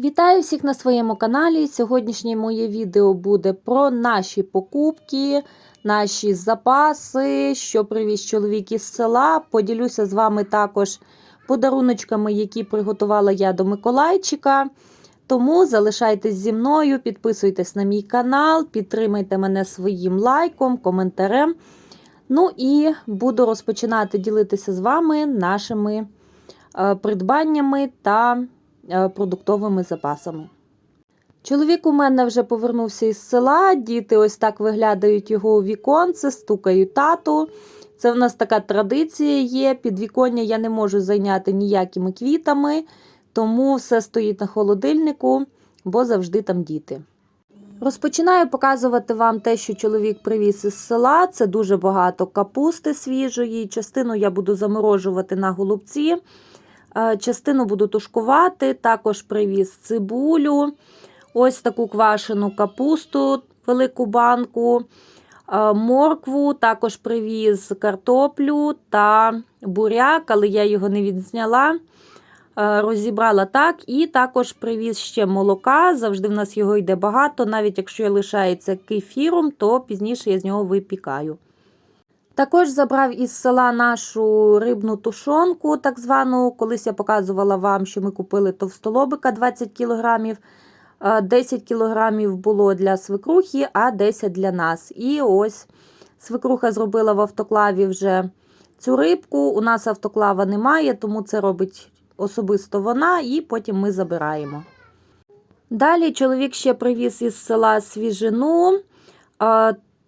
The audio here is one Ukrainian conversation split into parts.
Вітаю всіх на своєму каналі. Сьогоднішнє моє відео буде про наші покупки, наші запаси, що привіз чоловік із села. Поділюся з вами також подаруночками, які приготувала я до Миколайчика. Тому залишайтесь зі мною, підписуйтесь на мій канал, підтримайте мене своїм лайком, коментарем. Ну і буду розпочинати ділитися з вами нашими е, придбаннями та продуктовими запасами. Чоловік у мене вже повернувся із села, діти ось так виглядають його у віконце, стукають тату. Це в нас така традиція є. Підвіконня я не можу зайняти ніякими квітами, тому все стоїть на холодильнику, бо завжди там діти. Розпочинаю показувати вам те, що чоловік привіз із села. Це дуже багато капусти свіжої. Частину я буду заморожувати на голубці, е, частину буду тушкувати. Також привіз цибулю, ось таку квашену капусту, велику банку, е, моркву, також привіз картоплю та буряк, але я його не відзняла. Е, Розібрала так, і також привіз ще молока. Завжди в нас його йде багато, навіть якщо лишається кефіром, то пізніше я з нього випікаю. Також забрав із села нашу рибну тушонку, так звану. Колись я показувала вам, що ми купили товстолобика 20 кг. 10 кг було для свекрухи, а 10 для нас. І ось свекруха зробила в автоклаві вже цю рибку. У нас автоклава немає, тому це робить особисто вона, і потім ми забираємо. Далі чоловік ще привіз із села свіжину.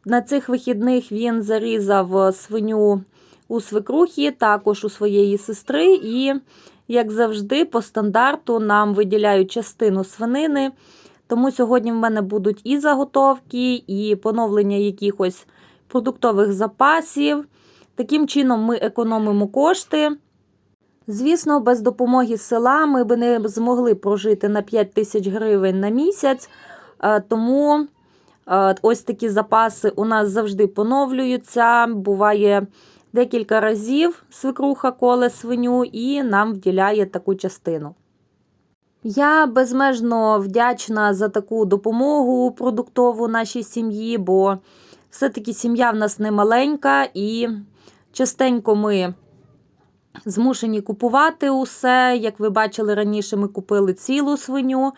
На цих вихідних він зарізав свиню у свекрухі, також у своєї сестри. І, як завжди, по стандарту нам виділяють частину свинини. Тому сьогодні в мене будуть і заготовки, і поновлення якихось продуктових запасів. Таким чином, ми економимо кошти. Звісно, без допомоги села ми б не змогли прожити на 5 тисяч гривень на місяць, тому ось такі запаси у нас завжди поновлюються. Буває декілька разів свекруха коле свиню і нам вділяє таку частину. Я безмежно вдячна за таку допомогу продуктову нашій сім'ї, бо все-таки сім'я в нас не маленька і частенько ми. Змушені купувати усе. Як ви бачили раніше, ми купили цілу свиню.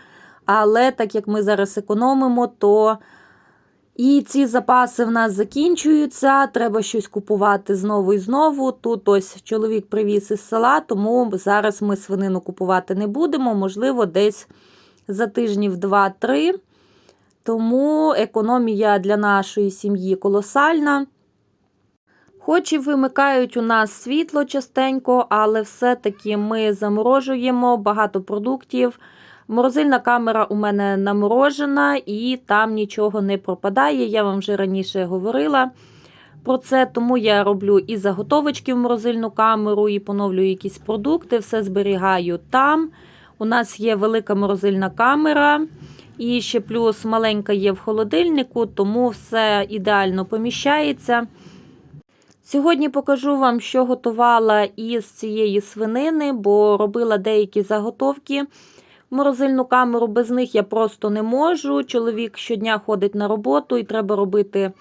Але так як ми зараз економимо, то і ці запаси в нас закінчуються. Треба щось купувати знову і знову. Тут ось чоловік привіз із села, тому зараз ми свинину купувати не будемо, можливо, десь за тижнів 2-3. Тому економія для нашої сім'ї колосальна. Хоч і вимикають у нас світло частенько, але все-таки ми заморожуємо багато продуктів. Морозильна камера у мене наморожена і там нічого не пропадає. Я вам вже раніше говорила про це, тому я роблю і заготовочки в морозильну камеру, і поновлюю якісь продукти, все зберігаю там. У нас є велика морозильна камера. І ще плюс маленька є в холодильнику, тому все ідеально поміщається. Сьогодні покажу вам, що готувала із цієї свинини, бо робила деякі заготовки. Морозильну камеру без них я просто не можу. Чоловік щодня ходить на роботу і треба робити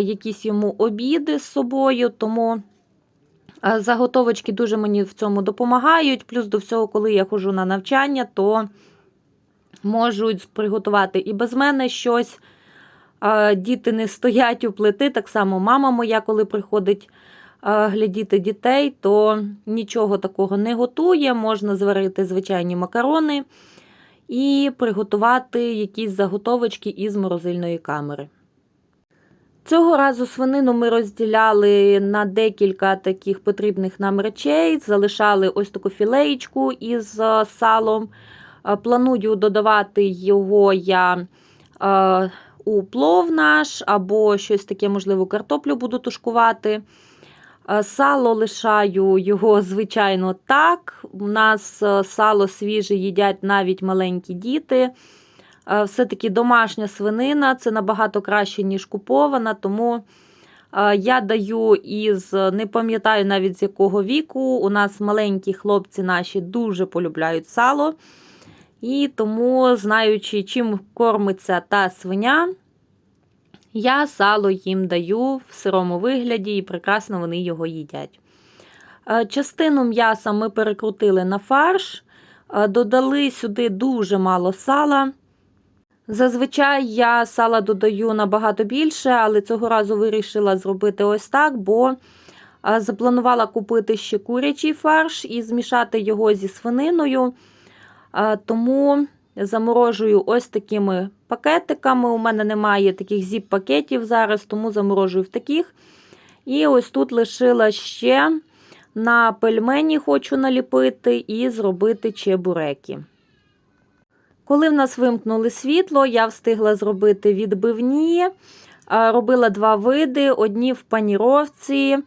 якісь йому обіди з собою. Тому заготовочки дуже мені в цьому допомагають. Плюс до всього, коли я ходжу на навчання, то можуть приготувати і без мене щось. Діти не стоять у плити. Так само мама моя, коли приходить глядіти дітей, то нічого такого не готує. Можна зварити звичайні макарони і приготувати якісь заготовочки із морозильної камери. Цього разу свинину ми розділяли на декілька таких потрібних нам речей, залишали ось таку філеєчку із салом. Планую додавати його я у плов наш, або щось таке, можливо, картоплю буду тушкувати. Е, сало лишаю його, звичайно, так. У нас е, сало свіже їдять навіть маленькі діти. Е, все-таки домашня свинина це набагато краще, ніж купована, тому я даю із, не пам'ятаю навіть з якого віку. У нас маленькі хлопці наші дуже полюбляють сало. І тому, знаючи, чим кормиться та свиня, я сало їм даю в сирому вигляді, і прекрасно вони його їдять. Е, Частину м'яса ми перекрутили на фарш, е, додали сюди дуже мало сала. Зазвичай я сала додаю набагато більше, але цього разу вирішила зробити ось так, бо запланувала купити ще курячий фарш і змішати його зі свининою. Тому заморожую ось такими пакетиками. У мене немає таких зіп-пакетів зараз, тому заморожую в таких. І ось тут лишила ще на пельмені хочу наліпити і зробити чебуреки. Коли в нас вимкнули світло, я встигла зробити відбивні. Робила два види: одні в паніровці.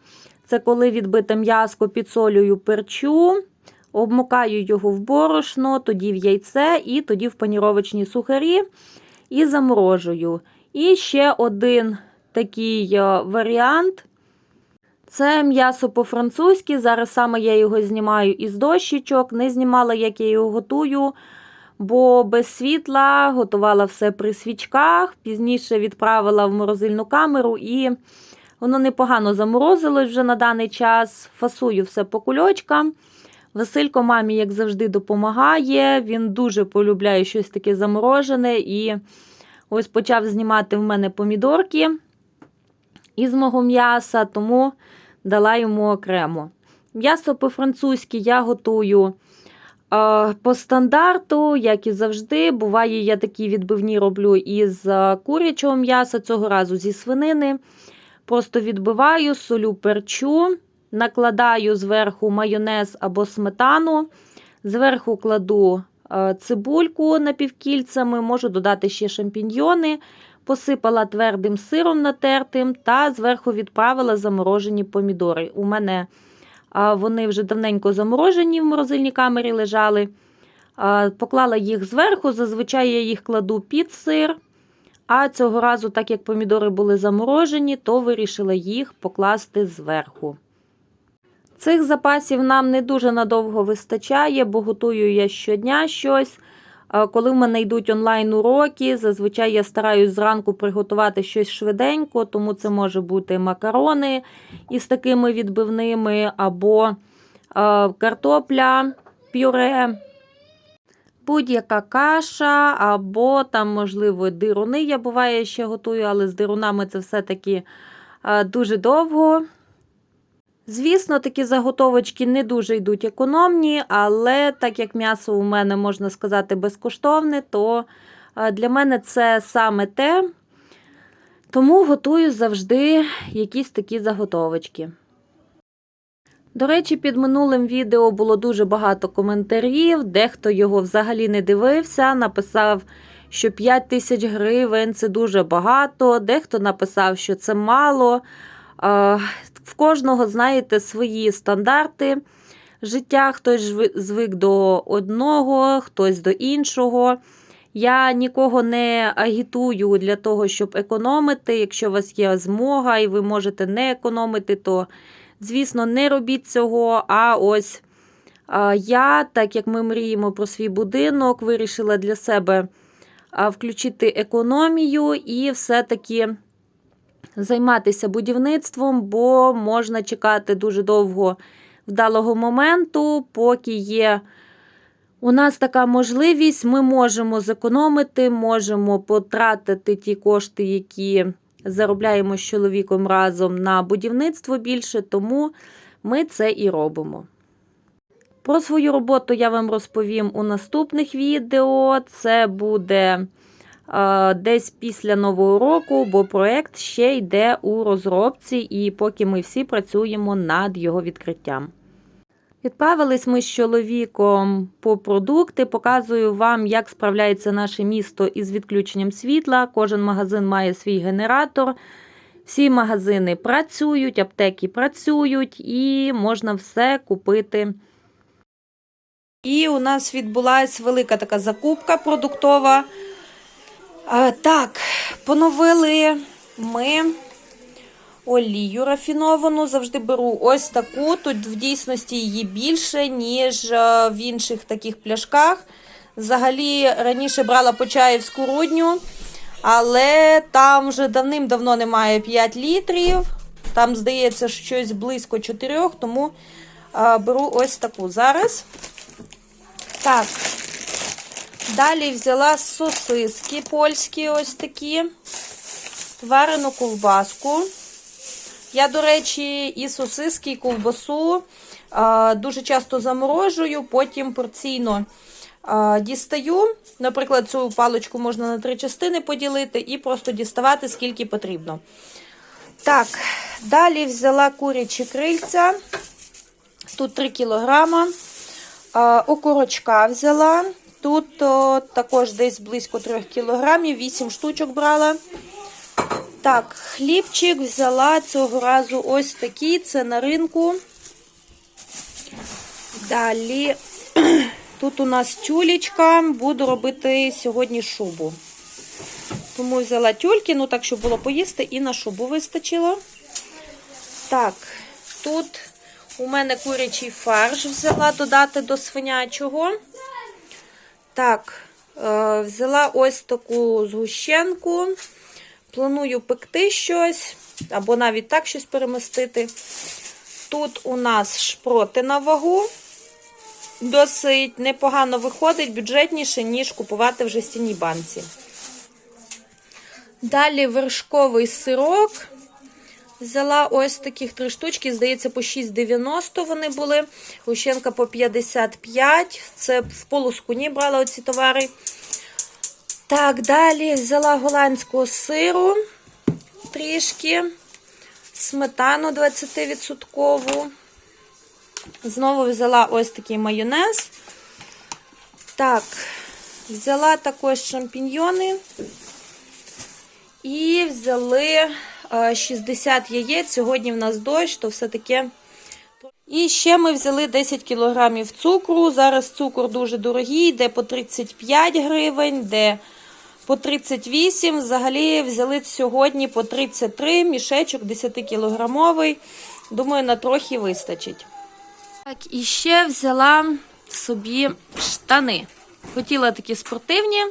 Це коли відбите м'яско підсолюю перчу, обмукаю його в борошно, тоді в яйце і тоді в паніровочні сухарі і заморожую. І ще один такий е, варіант. Це м'ясо по-французьки. Зараз саме я його знімаю із дощечок. Не знімала, як я його готую бо без світла готувала все при свічках, пізніше відправила в морозильну камеру і воно непогано заморозилось вже на даний час. Фасую все по кульочкам. Василько мамі, як завжди, допомагає. Він дуже полюбляє щось таке заморожене. І ось почав знімати в мене помідорки із мого м'яса, тому дала йому окремо. М'ясо по-французьки я готую. По стандарту, як і завжди, буває, я такі відбивні роблю із курячого м'яса, цього разу зі свинини. Просто відбиваю, солю перчу, накладаю зверху майонез або сметану, зверху кладу цибульку напівкільцями, можу додати ще шампіньйони, посипала твердим сиром натертим та зверху відправила заморожені помідори. У мене вони вже давненько заморожені в морозильній камері лежали. Поклала їх зверху, зазвичай я їх кладу під сир. А цього разу, так як помідори були заморожені, то вирішила їх покласти зверху. Цих запасів нам не дуже надовго вистачає, бо готую я щодня щось. Коли в мене йдуть онлайн-уроки, зазвичай я стараюсь зранку приготувати щось швиденько, тому це може бути макарони із такими відбивними, або картопля, пюре, будь-яка каша, або там, можливо, дируни. Я буває ще готую, але з дирунами це все-таки дуже довго. Звісно, такі заготовочки не дуже йдуть економні, але так як м'ясо у мене, можна сказати, безкоштовне, то для мене це саме те. Тому готую завжди якісь такі заготовочки. До речі, під минулим відео було дуже багато коментарів, дехто його взагалі не дивився, написав, що 5 тисяч гривень це дуже багато, дехто написав, що це мало. В кожного, знаєте, свої стандарти життя, хтось звик до одного, хтось до іншого. Я нікого не агітую для того, щоб економити. Якщо у вас є змога і ви можете не економити, то, звісно, не робіть цього. А ось я, так як ми мріємо про свій будинок, вирішила для себе включити економію і все-таки займатися будівництвом, бо можна чекати дуже довго вдалого моменту, поки є. У нас така можливість, ми можемо зекономити, можемо потратити ті кошти, які заробляємо з чоловіком разом на будівництво більше, тому ми це і робимо. Про свою роботу я вам розповім у наступних відео. Це буде десь після нового року, бо проєкт ще йде у розробці, і поки ми всі працюємо над його відкриттям. Відправились ми з чоловіком по продукти, показую вам, як справляється наше місто із відключенням світла. Кожен магазин має свій генератор. Всі магазини працюють, аптеки працюють і можна все купити. І у нас відбулася велика така закупка продуктова. А, Так, поновили ми олію рафіновану. Завжди беру ось таку. Тут в дійсності її більше, ніж в інших таких пляшках. Взагалі раніше брала Почаївську рудню, але там вже давним-давно немає 5 літрів. Там, здається, щось близько 4, тому а, беру ось таку зараз. Так. Далі взяла сосиски польські, ось такі, варену ковбаску. Я, до речі, і сосиски, і ковбасу дуже часто заморожую, потім порційно дістаю. Наприклад, цю паличку можна на три частини поділити і просто діставати, скільки потрібно. Так, далі взяла курячі крильця. Тут 3 кілограма. Окорочка взяла. Тут о, також десь близько 3 кілограмів, 8 штучок брала. Так, хлібчик взяла цього разу ось такий, це на ринку. Далі, тут у нас тюлечка, буду робити сьогодні шубу. Тому взяла тюльки, ну так, щоб було поїсти, і на шубу вистачило. Так, тут у мене курячий фарш взяла додати до свинячого. Так, е, взяла ось таку згущенку. Планую пекти щось, або навіть так щось перемістити. Тут у нас шпроти на вагу. Досить непогано виходить, бюджетніше, ніж купувати в жестяній банці. Далі вершковий сирок. Взяла ось таких три штучки, здається, по 6,90 вони були. Гущенка по 55. Це в полускуні брала оці товари. Так, далі взяла голландського сиру трішки, сметану 20%. Знову взяла ось такий майонез. Так, взяла також шампіньйони. І взяли 60 яєць. Сьогодні в нас дощ, то все таке. І ще ми взяли 10 кілограмів цукру. Зараз цукор дуже дорогий, де по 35 гривень, де по 38. Взагалі взяли сьогодні по 33 мішечок 10 кілограмовий. Думаю, на трохи вистачить. Так, і ще взяла собі штани. Хотіла такі спортивні.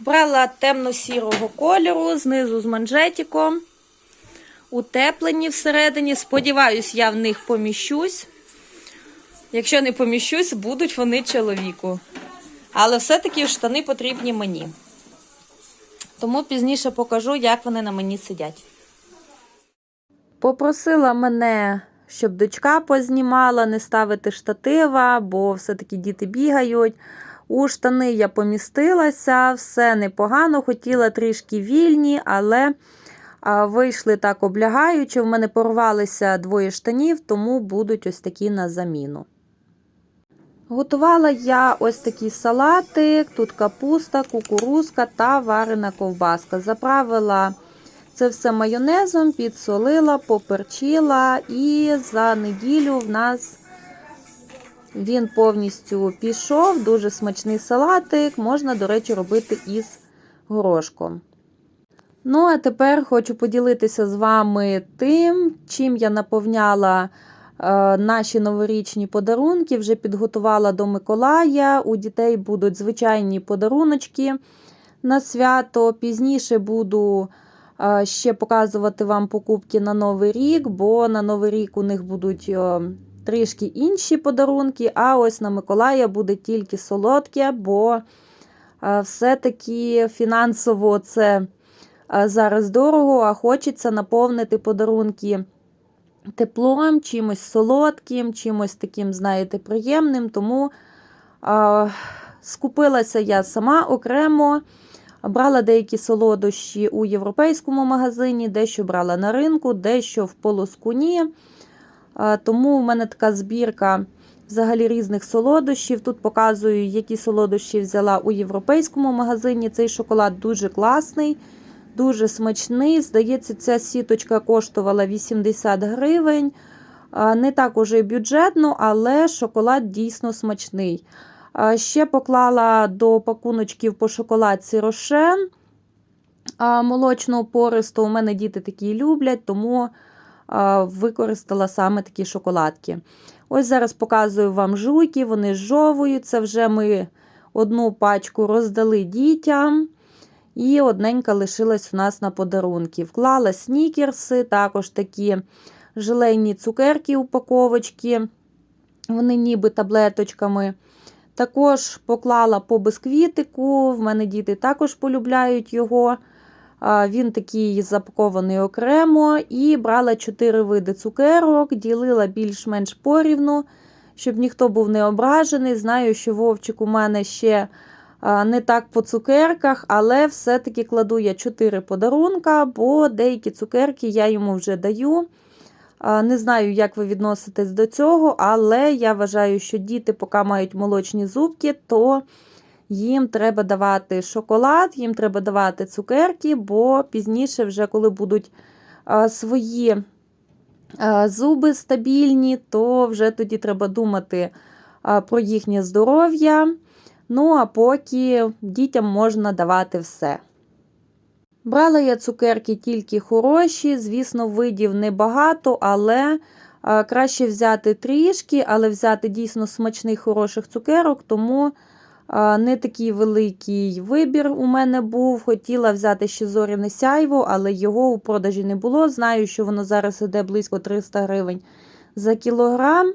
Брала темно-сірого кольору, знизу з манжетиком. Утеплені всередині. Сподіваюсь, я в них поміщусь. Якщо не поміщусь, будуть вони чоловіку. Але все-таки штани потрібні мені. Тому пізніше покажу, як вони на мені сидять. Попросила мене, щоб дочка познімала, не ставити штатива, бо все-таки діти бігають. У штани я помістилася, все непогано, хотіла трішки вільні, але вийшли так облягаючи. В мене порвалися двоє штанів, тому будуть ось такі на заміну. Готувала я ось такий салатик, тут капуста, кукурузка та варена ковбаска. Заправила це все майонезом, підсолила, поперчила, і за неділю в нас він повністю пішов. Дуже смачний салатик. Можна, до речі, робити із горошком. Ну, а тепер хочу поділитися з вами тим, чим я наповняла е, наші новорічні подарунки. Вже підготувала до Миколая. У дітей будуть звичайні подаруночки на свято. Пізніше буду е, ще показувати вам покупки на Новий рік, бо на Новий рік у них будуть. Е, трішки інші подарунки, а ось на Миколая буде тільки солодке, бо все-таки фінансово це зараз дорого, а хочеться наповнити подарунки теплом, чимось солодким, чимось таким, знаєте, приємним. Тому а, скупилася я сама окремо. Брала деякі солодощі у європейському магазині, дещо брала на ринку, дещо в полоскуні. Тому в мене така збірка взагалі різних солодощів. Тут показую, які солодощі взяла у європейському магазині. Цей шоколад дуже класний, дуже смачний. Здається, ця сіточка коштувала 80 гривень. Не так уже бюджетно, але шоколад дійсно смачний. Ще поклала до пакуночків по шоколадці рошен молочного пористу. У мене діти такі люблять, тому використала саме такі шоколадки. Ось зараз показую вам жуйки, вони жовуються. Вже ми одну пачку роздали дітям. І одненька лишилась у нас на подарунки. Вклала снікерси, також такі желейні цукерки, упаковочки, вони ніби таблеточками. Також поклала по бисквітику, в мене діти також полюбляють його. Він такий запакований окремо. І брала 4 види цукерок, ділила більш-менш порівну, щоб ніхто був не ображений. Знаю, що Вовчик у мене ще не так по цукерках, але все-таки кладу я 4 подарунка, бо деякі цукерки я йому вже даю. Не знаю, як ви відноситесь до цього, але я вважаю, що діти, поки мають молочні зубки, то їм треба давати шоколад, їм треба давати цукерки, бо пізніше, вже коли будуть свої зуби стабільні, то вже тоді треба думати про їхнє здоров'я. Ну, а поки дітям можна давати все. Брала я цукерки тільки хороші, звісно, видів небагато, але краще взяти трішки, але взяти дійсно смачних хороших цукерок, тому не такий великий вибір у мене був. Хотіла взяти ще зоряне сяйво, але його у продажі не було. Знаю, що воно зараз іде близько 300 гривень за кілограм.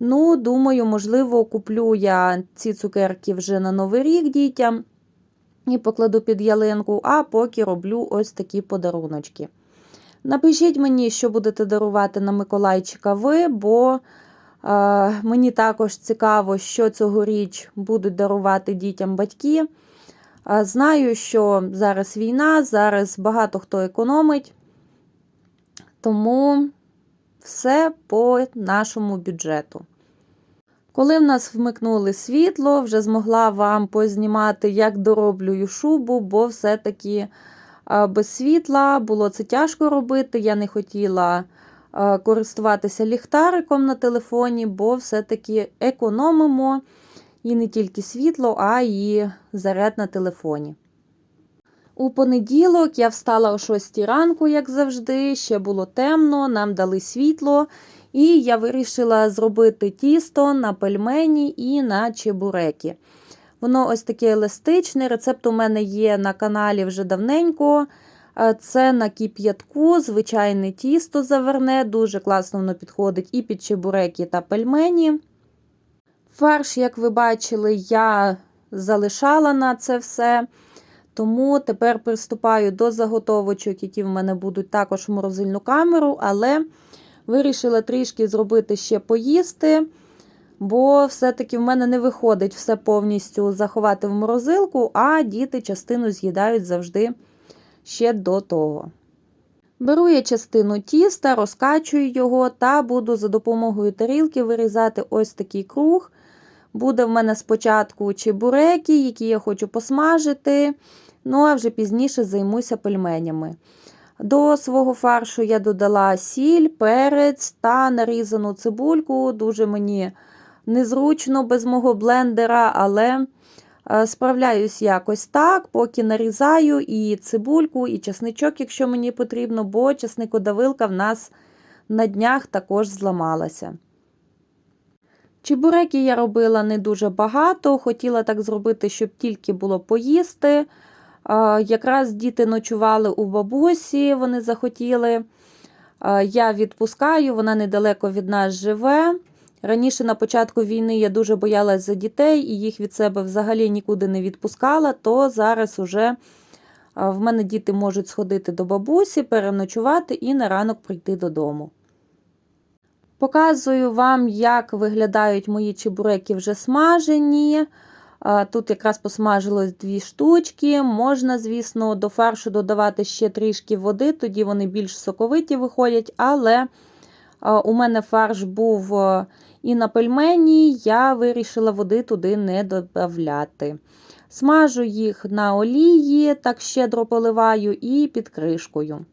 Ну, думаю, можливо, куплю я ці цукерки вже на Новий рік дітям і покладу під ялинку, а поки роблю ось такі подаруночки. Напишіть мені, що будете дарувати на Миколайчика ви, бо мені також цікаво, що цьогоріч будуть дарувати дітям батьки. Е, знаю, що зараз війна, зараз багато хто економить, тому все по нашому бюджету. Коли в нас вмикнули світло, вже змогла вам познімати, як дороблюю шубу, бо все-таки без світла було це тяжко робити. Я не хотіла користуватися ліхтариком на телефоні, бо все-таки економимо і не тільки світло, а й заряд на телефоні. У понеділок я встала о 6 ранку, як завжди, ще було темно, нам дали світло. І я вирішила зробити тісто на пельмені і на чебуреки. Воно ось таке еластичне. Рецепт у мене є на каналі вже давненько. Це на кип'ятку, звичайне тісто заверне, дуже класно воно підходить і під чебуреки та пельмені. Фарш, як ви бачили, я залишала на це все. Тому тепер приступаю до заготовочок, які в мене будуть також в морозильну камеру, але Вирішила трішки зробити ще поїсти, бо все-таки в мене не виходить все повністю заховати в морозилку, а діти частину з'їдають завжди ще до того. Беру я частину тіста, розкачую його та буду за допомогою тарілки вирізати ось такий круг. Буде в мене спочатку чебуреки, які я хочу посмажити, ну а вже пізніше займуся пельменями. До свого фаршу я додала сіль, перець та нарізану цибульку. Дуже мені незручно без мого блендера, але справляюсь якось так, поки нарізаю і цибульку, і часничок, якщо мені потрібно, бо часникодавилка в нас на днях також зламалася. Чебуреки я робила не дуже багато, хотіла так зробити, щоб тільки було поїсти. Якраз діти ночували у бабусі, вони захотіли. Я відпускаю, вона недалеко від нас живе. Раніше на початку війни я дуже боялась за дітей і їх від себе взагалі нікуди не відпускала, то зараз уже в мене діти можуть сходити до бабусі, переночувати і на ранок прийти додому. Показую вам, як виглядають мої чебуреки вже смажені. Тут якраз посмажилось дві штучки. Можна, звісно, до фаршу додавати ще трішки води, тоді вони більш соковиті виходять, але у мене фарш був і на пельмені, я вирішила води туди не додавати. Смажу їх на олії, так щедро поливаю і під кришкою.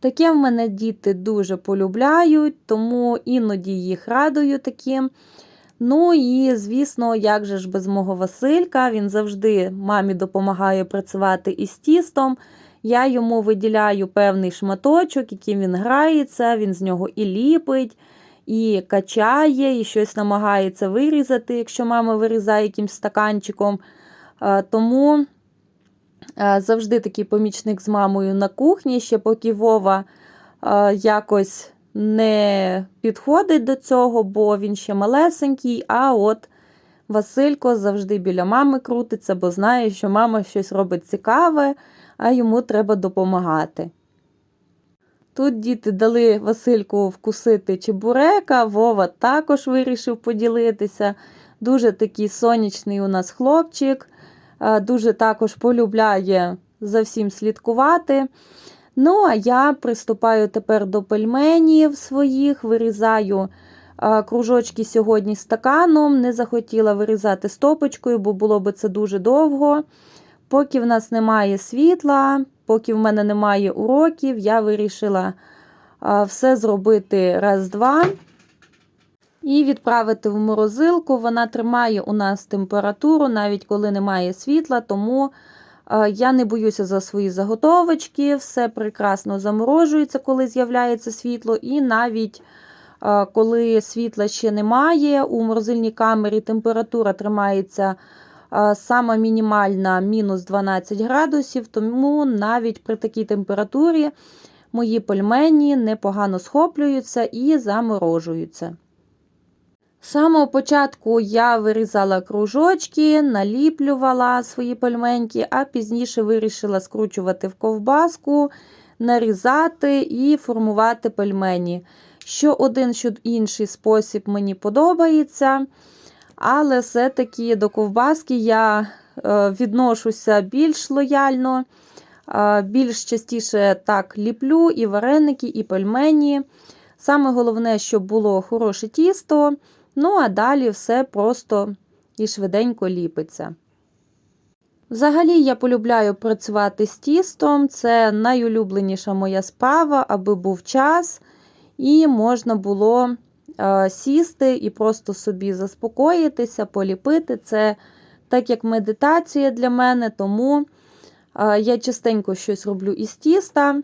Таке в мене діти дуже полюбляють, тому іноді їх радую таким. Ну і, звісно, як же ж без мого Василька, він завжди мамі допомагає працювати із тістом. Я йому виділяю певний шматочок, яким він грається, він з нього і ліпить, і качає, і щось намагається вирізати, якщо мама вирізає якимсь стаканчиком. Е, Тому е, завжди такий помічник з мамою на кухні, ще поки Вова е, якось не підходить до цього, бо він ще малесенький. А от Василько завжди біля мами крутиться, бо знає, що мама щось робить цікаве, а йому треба допомагати. Тут діти дали Васильку вкусити чебурека, Вова також вирішив поділитися. Дуже такий сонячний у нас хлопчик, е, дуже також полюбляє за всім слідкувати. Ну, а я приступаю тепер до пельменів своїх, вирізаю е, кружочки сьогодні стаканом. Не захотіла вирізати стопочкою, бо було би це дуже довго. Поки в нас немає світла, поки в мене немає уроків, я вирішила все зробити раз-два і відправити в морозилку. Вона тримає у нас температуру, навіть коли немає світла, тому я не боюся за свої заготовочки, все прекрасно заморожується, коли з'являється світло, і навіть коли світла ще немає, у морозильній камері температура тримається сама мінімальна мінус 12 градусів, тому навіть при такій температурі мої пельмені непогано схоплюються і заморожуються. З самого початку я вирізала кружочки, наліплювала свої пельменьки, а пізніше вирішила скручувати в ковбаску, нарізати і формувати пельмені. Що один, що інший спосіб мені подобається. Але все-таки до ковбаски я е, відношуся більш лояльно, е, більш частіше так ліплю і вареники, і пельмені. Саме головне, щоб було хороше тісто. Ну, а далі все просто і швиденько ліпиться. Взагалі, я полюбляю працювати з тістом, це найулюбленіша моя справа, аби був час, і можна було сісти і просто собі заспокоїтися, поліпити. Це так як медитація для мене, тому е, я частенько щось роблю із тіста.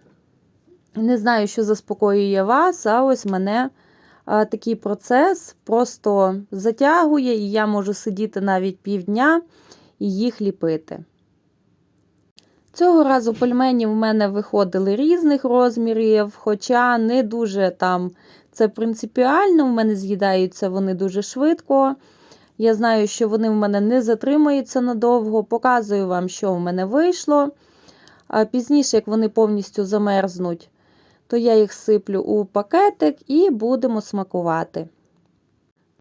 Не знаю, що заспокоює вас, а ось мене такий процес просто затягує, і я можу сидіти навіть півдня і їх ліпити. Цього разу пельмені в мене виходили різних розмірів, хоча не дуже там це принципіально, в мене з'їдаються вони дуже швидко. Я знаю, що вони в мене не затримаються надовго, показую вам, що в мене вийшло. А Пізніше, як вони повністю замерзнуть, то я їх сиплю у пакетик і будемо смакувати.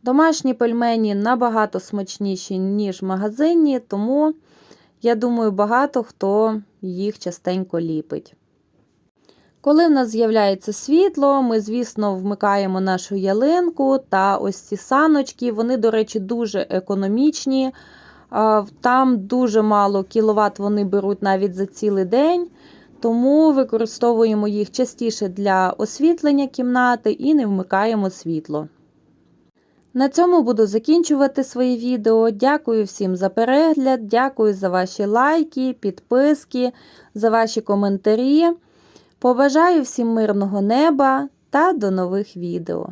Домашні пельмені набагато смачніші, ніж магазинні, тому, я думаю, багато хто їх частенько ліпить. Коли в нас з'являється світло, ми, звісно, вмикаємо нашу ялинку та ось ці саночки, вони, до речі, дуже економічні. Там дуже мало кіловат вони беруть навіть за цілий день. Тому використовуємо їх частіше для освітлення кімнати і не вмикаємо світло. На цьому буду закінчувати своє відео. Дякую всім за перегляд, дякую за ваші лайки, підписки, за ваші коментарі. Побажаю всім мирного неба та до нових відео!